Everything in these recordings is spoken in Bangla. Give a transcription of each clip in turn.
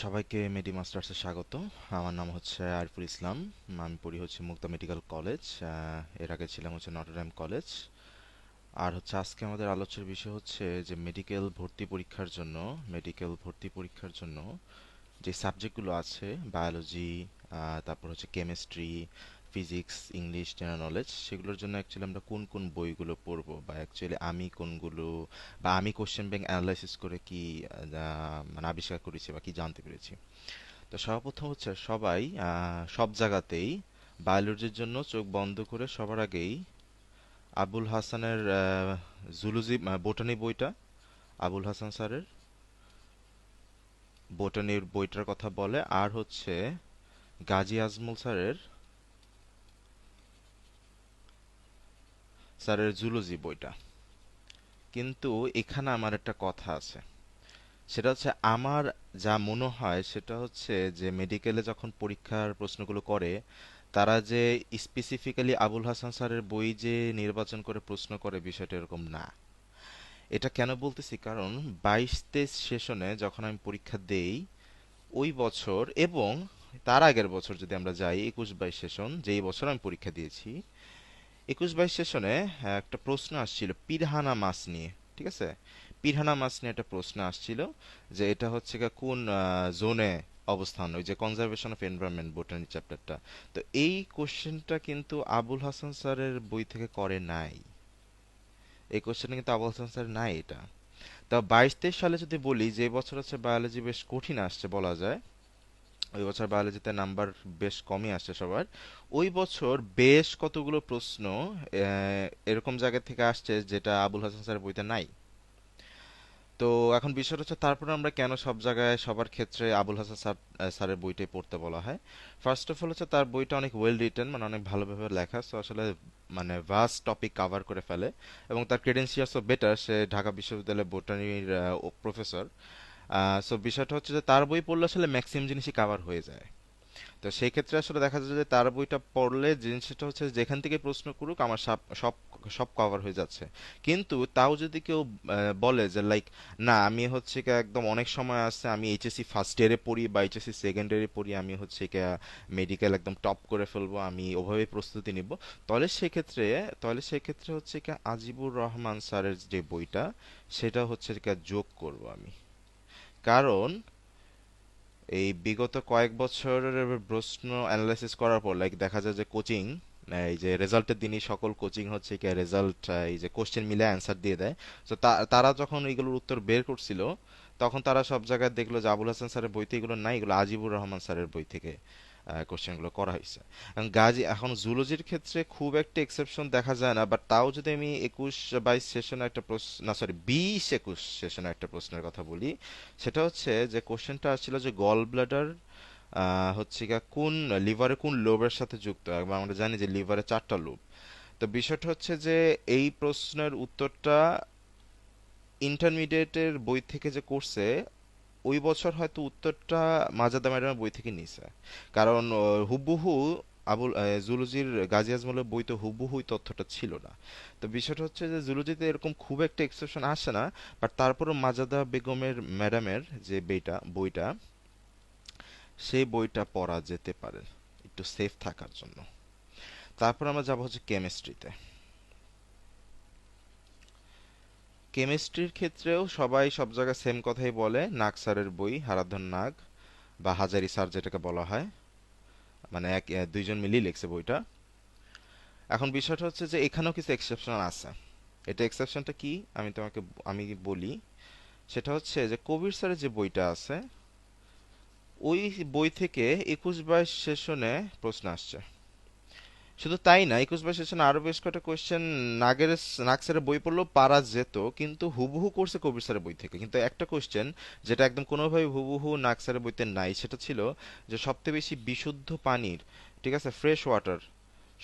সবাইকে মেডি মাস্টার্সে স্বাগত। আমার নাম হচ্ছে আরফুল ইসলাম, আমি পড়ি হচ্ছে মুক্তা মেডিকেল কলেজের আগে ছিলাম হচ্ছে নটরডেম কলেজ। আর হচ্ছে আজকে আমাদের আলোচ্যের বিষয় হচ্ছে যে মেডিকেল ভর্তি পরীক্ষার জন্য, মেডিকেল ভর্তি পরীক্ষার জন্য যে সাবজেক্টগুলো আছে, বায়োলজি তারপর হচ্ছে chemistry physics English general knowledge সেগুলোর জন্য অ্যাকচুয়ালি আমরা কোন কোন বইগুলো পড়ব বা অ্যাকচুয়ালি আমি কোনগুলো বা আমি কোশ্চেন ব্যাংক অ্যানালাইসিস করে কি মানে আবিষ্কার করেছি বা কি জানতে পেরেছি। তো সর্বপ্রথম হচ্ছে সবাই সব জায়গাতেই বায়োলজির জন্য চোখ বন্ধ করে সবার আগেই আবুল হাসানের জুলুজি বোটানি বইটা, আবুল হাসান স্যারের বোটানির বইটার কথা বলে। আর হচ্ছে গাজী আজমল স্যারের স্যারের জুলজি বইটা। কিন্তু এখানে আমার একটা কথা আছে। সেটা হচ্ছে আমার যা মনে হয় সেটা হচ্ছে যে মেডিকেলে যখন পরীক্ষার প্রশ্নগুলো করে, তারা যে স্পেসিফিক্যালি আবুল হাসান স্যারের বই যে নির্বাচন করে প্রশ্ন করে বিষয়টা এরকম না। এটা কেন বলতেছি? কারণ বাইশ তেইশ সেশনে যখন আমি পরীক্ষা দেই, ওই বছর এবং তার আগের বছর যদি আমরা যাই, একুশ বাইশ সেশন, যেই বছর আমি পরীক্ষা দিয়েছি একুশ বাইশ সেশনে একটা প্রশ্ন আসছিল পিরহানা মাছ নিয়ে, ঠিক আছে? পিরহানা মাছ নিয়ে একটা প্রশ্ন আসছিল যে এটা হচ্ছে কোন জোনে অবস্থান, ওই যে কনজারভেশন অফ এনভায়রনমেন্ট বোটানি চ্যাপ্টারটা তো এই কোশ্চেনটা কিন্তু আবুল হাসান স্যারের বই থেকে করে নাই। এই কোশ্চেনটা কিন্তু আবুল হাসান স্যার নাই এটা। তা বাইশ তেইশ সালে যদি বলি, যে বছর হচ্ছে বায়োলজি বেশ কঠিন আসছে বলা যায় ওই বছর বায়োলজিতে নাম্বার বেশ কমই আসছে সবার। ওই বছর বেশ কতগুলো প্রশ্ন এরকম জায়গা থেকে আসছে যেটা আবুল হাসান স্যারের বইতে নাই। তো এখন বিষয়টা হচ্ছে তারপরে আমরা কেন সব জায়গায় সবার ক্ষেত্রে আবুল হাসান স্যার স্যারের বইটাই পড়তে বলা হয়। ফার্স্ট অফ অল হচ্ছে তার বইটা অনেক ওয়েল রিটেন মানে অনেক ভালোভাবে লেখা। সো আসলে মানে ভাস্ট টপিক কভার করে ফেলে। এবং তার ক্রেডেন্সিয়ালসও বেটার সে ঢাকা বিশ্ববিদ্যালয়ের বোটানির প্রফেসর সো বিষয়টা হচ্ছে যে তার বই পড়লে আসলে ম্যাক্সিমাম জিনিসই কভার হয়ে যায়। তো সেই ক্ষেত্রে আসলে দেখা যায় যে তার বইটা পড়লে জিনিসটা হচ্ছে যেখান থেকে প্রশ্ন করুক আমার সব সব সব কভার হয়ে যাচ্ছে। কিন্তু তাও যদি কেউ বলে যে লাইক না, আমি হচ্ছে একদম অনেক সময় আছে, আমি এইচএসসি ফার্স্ট ইয়ারে পড়ি বা এইচএসসি সেকেন্ড ইয়ারে পড়ি, আমি হচ্ছে মেডিকেল একদম টপ করে ফেলব, আমি ওভাবে প্রস্তুতি নিব। তাহলে সেক্ষেত্রে তাহলে সেক্ষেত্রে হচ্ছে কি আজিবুর রহমান স্যারের যে বইটা, সেটা হচ্ছে যোগ করব আমি। কারণ এই বিগত কয়েক বছরের প্রশ্ন অ্যানালাইসিস করার পর লাইক দেখা যায় যে কোচিং এই যে রেজাল্টের দিনই সকল কোচিং হচ্ছে কি রেজাল্ট এই যে কোশ্চেন মিলে অ্যান্সার দিয়ে দেয়। তো, তারা যখন এইগুলোর উত্তর বের করছিল, তখন তারা সব জায়গায় দেখল যে আবুল হাসান স্যারের বইতে এগুলো নাই, এগুলো আজিবুর রহমান স্যারের বই থেকে। কোশ্চেনগুলো করা হয়েছে। গাজী, এখন জুলজির ক্ষেত্রে খুব একটা এক্সেপশন দেখা যায় না বাট তাও যদি আমি একুশ বাইশ সেশনে একটা প্রশ্ন, না সরি বিশ একুশ সেশনে একটা প্রশ্নের কথা বলি, সেটা হচ্ছে যে কোশ্চেনটা আসছিল যে গল ব্লাডার হচ্ছে গিয়া কোন লিভারে কোন লোবের সাথে যুক্ত? এবং আমরা জানি যে লিভারে চারটা লোব তো বিষয়টা হচ্ছে যে এই প্রশ্নের উত্তরটা ইন্টারমিডিয়েটের বই থেকে যে করছে ওই বছর হয়তো উত্তরটা মাজাদা ম্যাডামের বই থেকে নিছে কারণ হুবহু আবুল জুলজির গাজী আজমলের বই তো হুবহু তথ্যটা ছিল না। তো বিষয়টা হচ্ছে যে জুলজিতে এরকম খুব একটা এক্সেপশন আসে না বাট তারপরও মাজাদা বেগমের ম্যাডামের যে বইটা বইটা, সেই বইটা পড়া যেতে পারে, একটু সেফ থাকার জন্য। তারপর আমরা যাব হচ্ছে কেমিস্ট্রিতে কেমিস্ট্রির ক্ষেত্রেও সবাই সব জায়গায় সেম কথাই বলে। নাগ স্যারের বই, হারাধন নাগ বা হাজারি স্যার যেটাকে বলা হয়। মানে এক দুইজন মিলিয়ে লিখছে বইটা। এখন বিষয়টা হচ্ছে যে এখানেও কিছু এক্সেপশন আছে। এটা এক্সেপশনটা কি? আমি তোমাকে, আমি বলি। সেটা হচ্ছে যে কবির স্যারের যে বইটা আছে, ওই বই থেকে একুশ বাইশ সেশনে প্রশ্ন আসছে। শুধু তাই না, একুশ বাইশ সেশনে আরও বেশ কয়েকটা কোয়েশ্চেন নাগের নাগ স্যারের বই পড়লেও পারা যেত, কিন্তু হুবহু করছে কবির স্যারের বই থেকে। কিন্তু একটা কোয়েশ্চেন যেটা একদম কোনোভাবে হুবহু নাগ বইতে নাই, সেটা ছিল যে সবচেয়ে বেশি বিশুদ্ধ পানির, ঠিক আছে ফ্রেশ ওয়াটার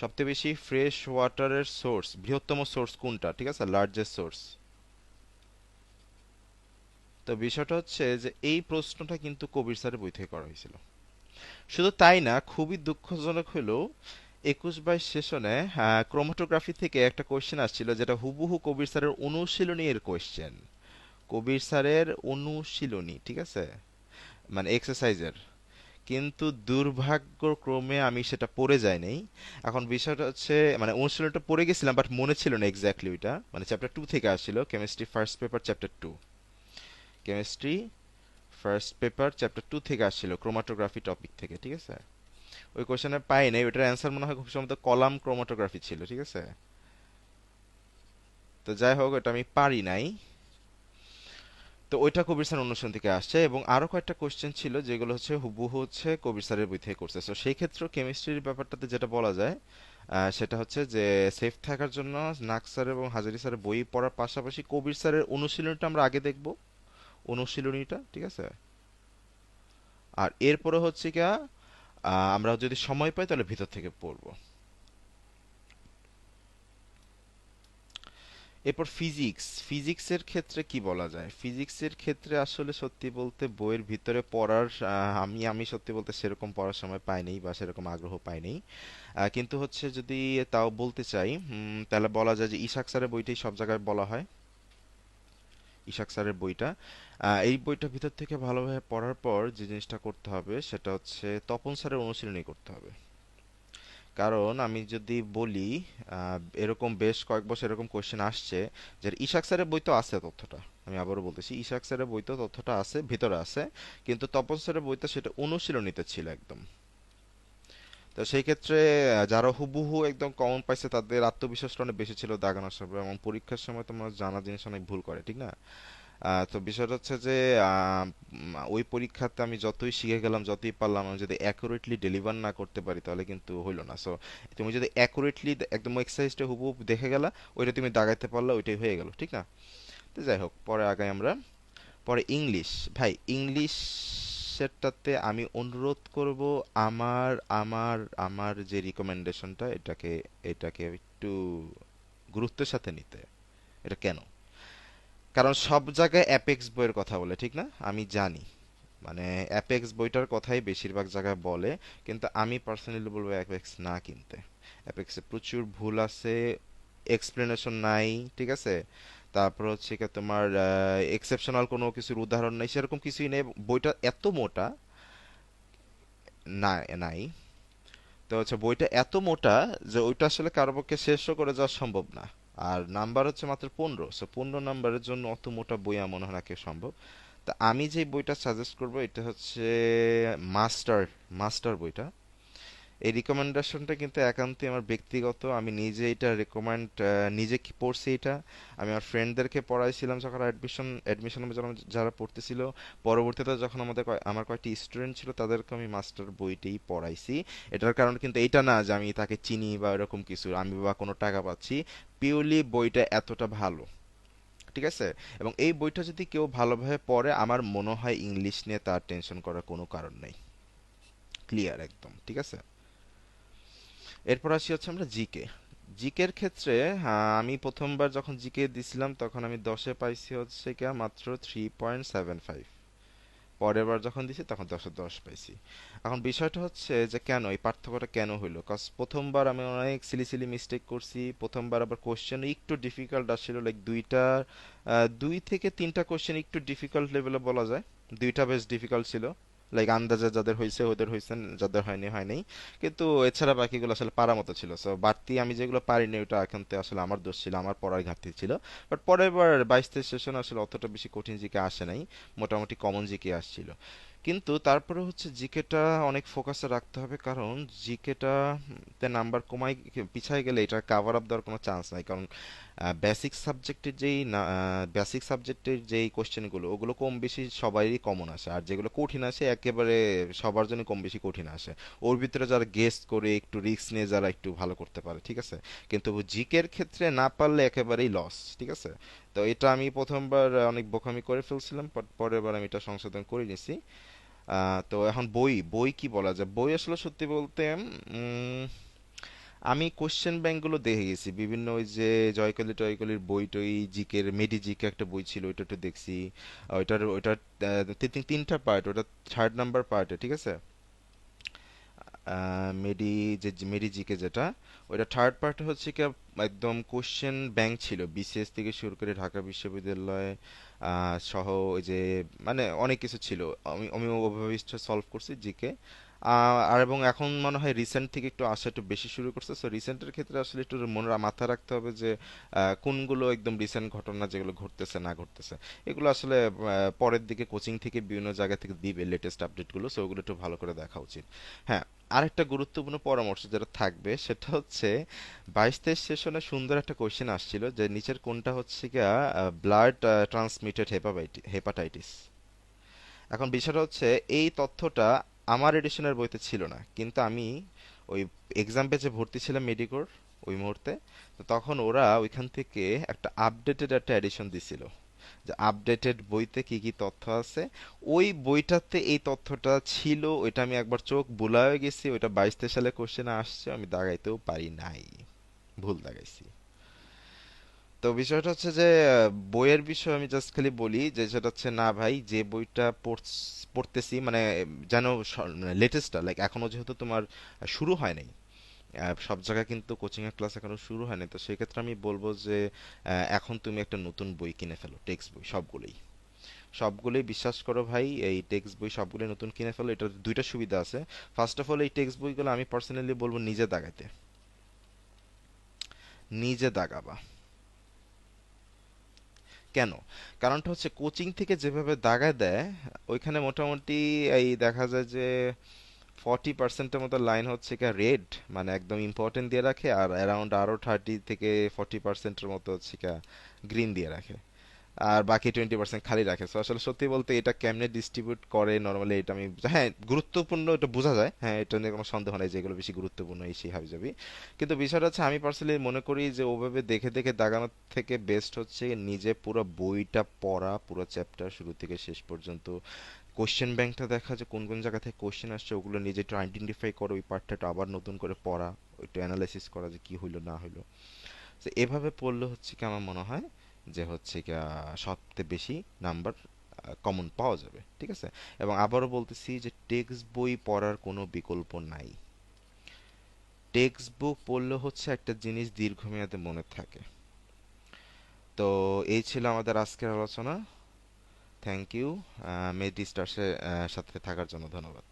সবচেয়ে বেশি ফ্রেশ ওয়াটারের সোর্স বৃহত্তম সোর্স কোনটা, ঠিক আছে লার্জেস্ট সোর্স তো বিষয়টা হচ্ছে যে এই প্রশ্নটা কিন্তু কবির স্যারের বই থেকে করা হয়েছিল। শুধু তাই না, খুবই দুঃখজনক হলেও একুশ বাইশ সেশনে ক্রোমাটোগ্রাফি থেকে একটা কোয়েশ্চেন আসছিল, যেটা হুবহু কবির স্যারের অনুশীলনী এর কোয়েশ্চেন কবির স্যারের অনুশীলনী, ঠিক আছে? মানে এক্সারসাইজের কিন্তু দুর্ভাগ্যক্রমে আমি সেটা পড়ে যাই নাই এখন বিষয়টা হচ্ছে মানে অনুশীলনটা পড়ে গেছিলাম বাট মনে ছিল না এক্স্যাক্টলি ওইটা। মানে চ্যাপ্টার টু থেকে আসছিল chemistry first paper chapter two chemistry first paper chapter two থেকে আসছিল ক্রোমাটোগ্রাফি টপিক থেকে, ঠিক আছে? ওই কোশ্চেনে পাই নাই ওইটার অ্যান্সার মনে হয় খুব সম্ভবত কলাম ক্রোমাটোগ্রাফি ছিল, ঠিক আছে? তো যাই হোক ওটা আমি পারি নাই। তো ওইটা কবির স্যার অনুষ্ঠান থেকে আসছে এবং আরও কয়েকটা কোশ্চেন ছিল যেগুলো হচ্ছে হুবহু হচ্ছে কবির স্যারের বই থেকে করছে। তো সেই ক্ষেত্রে কেমিস্ট্রির ব্যাপারটাতে যেটা বলা যায় সেটা হচ্ছে যে সেফ থাকার জন্য নাক স্যার এবং হাজারি স্যারের বই পড়ার পাশাপাশি কবির স্যারের অনুশীলনীটা আমরা আগে দেখব, অনুশীলনীটা, ঠিক আছে? আর এরপরে হচ্ছে কি আমরা যদি সময় পাই, তাহলে ভিতর থেকে পড়ব। এরপর ফিজিক্স। ফিজিক্সের ক্ষেত্রে কি বলা যায়? ফিজিক্সের ক্ষেত্রে আসলে সত্যি বলতে বইয়ের ভিতরে পড়ার আমি আমি সত্যি বলতে সেরকম পড়ার সময় পাইনি বা সেরকম আগ্রহ পাইনি কিন্তু হচ্ছে যদি তাও বলতে চাই তাহলে বলা যায় যে ইসাক স্যারের বইটাই সব জায়গায় বলা হয়। ইসাক স্যারের বইটা। এই বইটা ভিতর থেকে ভালোভাবে পড়ার পর যে জিনিসটা করতে হবে সেটা হচ্ছে তপন স্যারের অনুশীলনী করতে হবে। কারণ আমি যদি বলি এরকম বেশ কয়েক বছর এরকম কোশ্চেন আসছে যে, ইশাক স্যারের বই তো আছে তথ্যটা। আমি আবারও বলতেছি, ইশাক স্যারের বই তো তথ্যটা আছে, ভিতরে আছে, কিন্তু তপন স্যারের বইটা সেটা অনুশীলনীতে ছিল একদম। তো সেই ক্ষেত্রে যারা হুবহু একদম কমন পাইছে, তাদের আত্মবিশ্বাসটা অনেক বেশি ছিল দাগানোর সময় এবং পরীক্ষার সময় তোমরা জানা জিনিস অনেক ভুল করে, ঠিক না? তো বিষয়টা হচ্ছে যে ওই পরীক্ষাতে আমি যতই শিখে গেলাম, যতই পারলাম, আমি যদি অ্যাকুরেটলি ডেলিভার না করতে পারি, তাহলে কিন্তু হইল না। সো তুমি যদি অ্যাকুরেটলি একদম এক্সারসাইজটা হুবহু দেখে গেলা, ওইটা তুমি দাগাইতে পারলা, ওইটাই হয়ে গেল, ঠিক না? তো যাই হোক, পরে আগাই আমরা। পরে ইংলিশ ভাই ইংলিশেরটাতে আমি অনুরোধ করব আমার আমার আমার যে রিকমেন্ডেশনটা এটাকে এটাকে একটু গুরুত্বের সাথে নিতে। এটা কেন? কারণ সব জায়গায় অ্যাপেক্স বইয়ের কথা বলে, ঠিক না? আমি জানি। মানে অ্যাপেক্স বইটার কথাই বেশিরভাগ জায়গায় বলে, কিন্তু আমি পার্সোনালি বলব অ্যাপেক্স না কিনতে। অ্যাপেক্সে প্রচুর ভুল আছে এক্সপ্লেনেশন নাই, ঠিক আছে? তারপর হচ্ছে কি তোমার এক্সেপশনাল কোনো কিছুর উদাহরণ নাই, সেরকম কিছুই নেই। বইটা এত মোটা, না, নাই। তো হচ্ছে বইটা এত মোটা যে ওইটা আসলে কারও পক্ষে শেষও করে যাওয়া সম্ভব না। আর নাম্বার হচ্ছে মাত্র পনেরো। সো পনেরো নাম্বারের জন্য অত মোটা বই মনে হয় না কেউ সম্ভব। তা আমি যে বইটা সাজেস্ট করব, এটা হচ্ছে মাস্টার মাস্টার বইটা। এই রিকমেন্ডেশনটা কিন্তু একান্তই আমার ব্যক্তিগত। আমি নিজে এটা রেকমেন্ড নিজে কি পড়ছি এটা? আমি আমার ফ্রেন্ডদেরকে পড়াইছিলাম যখন অ্যাডমিশন অ্যাডমিশন যারা পড়তেছিল। পরবর্তীতে যখন আমাদের আমার কয়েকটি স্টুডেন্ট ছিল তাদেরকে আমি মাস্টার বইটাই পড়াইছি। এটার কারণ কিন্তু এটা না যে আমি তাকে চিনি বা এরকম কিছু, আমি বা কোনো টাকা পাচ্ছি। পিওরলি বইটা এতটা ভালো। ঠিক আছে? এবং এই বইটা যদি কেউ ভালোভাবে পড়ে, আমার মনে হয় ইংলিশ নিয়ে তার টেনশন করার কোনো কারণ নেই। ক্লিয়ার একদম, ঠিক আছে? এরপর আসি হচ্ছে আমরা জিকে জিকের ক্ষেত্রে আমি প্রথমবার যখন জিকে দিছিলাম, তখন আমি দশে পাইছি হচ্ছে কি মাত্র থ্রি পয়েন্ট সেভেন ফাইভ পরের বার যখন দিছি, তখন দশে দশ পাইছি। এখন বিষয়টা হচ্ছে যে কেন, এই পার্থক্যটা কেন হইল? কজ প্রথমবার আমি অনেক সিলি সিলি মিস্টেক করছি, প্রথমবার আবার কোশ্চেন একটু ডিফিকাল্ট আসছিল লাইক দুইটা দুই থেকে তিনটা কোশ্চেন একটু ডিফিকাল্ট লেভেলে বলা যায়। দুইটা বেশ ডিফিকাল্ট ছিল। লাইক আন্দাজে যাদের হয়েছে ওদের হয়েছে যাদের হয়নি হয়নি। কিন্তু এছাড়া বাকিগুলো আসলে পারার মতো ছিল। সো বাড়তি আমি যেগুলো পারিনি, ওটা এখন তো আসলে আমার দোষ ছিল, আমার পড়ার ঘাটতি ছিল। বাট পরের বার বাইশ তেইশ সেশন আসলে অতটা বেশি কঠিন জিকে আসে নাই, মোটামুটি কমন জিকে আসছিল। কিন্তু তারপরে হচ্ছে জিকেটা অনেক ফোকাসে রাখতে হবে, কারণ জিকেটা তে নাম্বার কমাই, পিছায় গেলে এটা কাভার আপ দেওয়ার কোনো চান্স নাই। কারণ বেসিক সাবজেক্টের যেই বেসিক সাবজেক্টের যেই কোশ্চেনগুলো ওগুলো কম বেশি সবারই কমন আসে। আর যেগুলো কঠিন আসে, একেবারে সবার জন্য কম বেশি কঠিন আসে। ওর ভিতরে যারা গেস্ট করে, একটু রিস্ক নিয়ে যারা একটু ভালো করতে পারে, ঠিক আছে? কিন্তু জিকের ক্ষেত্রে না পারলে একেবারেই লস ঠিক আছে? তো এটা আমি প্রথমবার অনেক বোকামি করে ফেলছিলাম পরের বার আমি এটা সংশোধন করে নিছি। তো এখন বই বই কি বলা যায়? বই আসলে সত্যি বলতে আমি কোশ্চেন ব্যাংকগুলো দেখে গেছি। বিভিন্ন ওই যে জয়কলি টয়কলির বই টই, জিকের, মেডি জিকে একটা বই ছিল, ওইটা একটু দেখছি। ওইটার ওইটার তিনটা পার্ট ওটা থার্ড নাম্বার পার্টে ঠিক আছে? মেডি যে, মেডি জিকে যেটা, ওইটা থার্ড পার্ট হচ্ছে কি একদম কোশ্চেন ব্যাংক ছিল বিসিএস থেকে শুরু করে ঢাকা বিশ্ববিদ্যালয় সহ ওই যে মানে অনেক কিছু ছিল। আমি আমি ওভাবে সলভ করছি জিকে আর এবং এখন মনে হয় রিসেন্ট থেকে একটু আসা একটু বেশি শুরু করছে। সো রিসেন্টের ক্ষেত্রে আসলে একটু মনে মাথায় রাখতে হবে যে কোনগুলো একদম রিসেন্ট ঘটনা যেগুলো ঘটতেছে, না ঘটতেছে। এগুলো আসলে পরের দিকে কোচিং থেকে বিভিন্ন জায়গা থেকে দিবে লেটেস্ট আপডেটগুলো সো ওগুলো একটু ভালো করে দেখা উচিত। হ্যাঁ আরেকটা গুরুত্বপূর্ণ পরামর্শ যেটা থাকবে সেটা হচ্ছে বাইশ তেইশ সেশনে সুন্দর একটা কোয়েশ্চেন আসছিল যে নিচের কোনটা হচ্ছে গিয়া ব্লাড ট্রান্সমিটেড হেপাটাইটিস এখন বিষয়টা হচ্ছে এই তথ্যটা আমার এডিশনের বইতে ছিল না, কিন্তু আমি ওই এক্সাম পেজে ভর্তি ছিলাম মেডিকোর ওই মুহূর্তে তখন ওরা ওইখান থেকে একটা আপডেটেড একটা এডিশন দিছিল। যে আপডেটেড বইতে কি কি তথ্য আছে, ওই বইটাতে এই তথ্যটা ছিল, ওইটা আমি একবার চোখ বুলায়ে গেছি, ওইটা বাইশ তেইশ সালে কোশ্চেন আসছে, আমি দাগাইতেও পারি নাই, ভুল দাগাইছি। তো বিষয়টা হচ্ছে যে, বইয়ের বিষয়ে আমি জাস্ট খালি বলি যে, সেটা হচ্ছে, না ভাই, যে বইটা পড়তেছি মানে যেন লেটেস্টটা লাইক এখনও যেহেতু তোমার শুরু হয় নাই সব জায়গায় কিন্তু কোচিং এর ক্লাস এখনও শুরু হয়নি। তো সেই ক্ষেত্রে আমি বলব যে এখন তুমি একটা নতুন বই কিনে ফেলো টেক্সট বই, সবগুলোই। সবগুলোই বিশ্বাস করো ভাই, এই টেক্সট বই সবগুলোই নতুন কিনে ফেলো, এটার দুইটা সুবিধা আছে। ফার্স্ট অফ অল এই টেক্সট বইগুলো আমি পার্সোনালি বলব নিজে দাগাইতে। নিজে দাগাবা। কেন? কারণটা হচ্ছে কোচিং থেকে যেভাবে দাগায় দেয়, ওইখানে মোটামুটি এই দেখা যায় যে ফর্টি পার্সেন্টের মতো লাইন হচ্ছে কি রেড মানে একদম ইম্পর্টেন্ট দিয়ে রাখে, আর অ্যারাউন্ড আরও থার্টি থেকে ফর্টি পার্সেন্টের মতো হচ্ছে কি গ্রিন দিয়ে রাখে। আর বাকি টোয়েন্টি পার্সেন্ট খালি রাখে। সো আসলে সত্যি বলতে এটা কেমনে ডিস্ট্রিবিউট করে নর্মালি এটা আমি হ্যাঁ গুরুত্বপূর্ণ এটা বোঝা যায়। হ্যাঁ এটা নিয়ে কোনো সন্দেহ নাই যে এগুলো বেশি গুরুত্বপূর্ণ এই সেই হাবিজাবি। কিন্তু বিষয়টা হচ্ছে আমি পার্সোনালি মনে করি যে ওভাবে দেখে দেখে দাগানোর থেকে বেস্ট হচ্ছে নিজে পুরো বইটা পড়া, পুরো চ্যাপ্টার শুরু থেকে শেষ পর্যন্ত। কোশ্চেন ব্যাংকটা দেখা যে কোন কোন জায়গা থেকে কোশ্চেন আসছে, ওগুলো নিজে একটু আইডেন্টিফাই করে ওই পার্টটা আবার নতুন করে পড়া, একটু অ্যানালাইসিস করা যে কি হইল, না হইল। তো এভাবে পড়লে হচ্ছে কি আমার মনে হয় যে হচ্ছে কি সবচেয়ে বেশি নাম্বার কমন পাওয়া যাবে, ঠিক আছে? এবং আবারও বলতেছি যে টেক্সট বই পড়ার কোনো বিকল্প নাই। টেক্সট বুক পড়লে হচ্ছে একটা জিনিস দীর্ঘমেয়াদে মনে থাকে। তো এই ছিল আমাদের আজকের আলোচনা। Thank you. মেডিস্টার্সের সাথে থাকার জন্য ধন্যবাদ।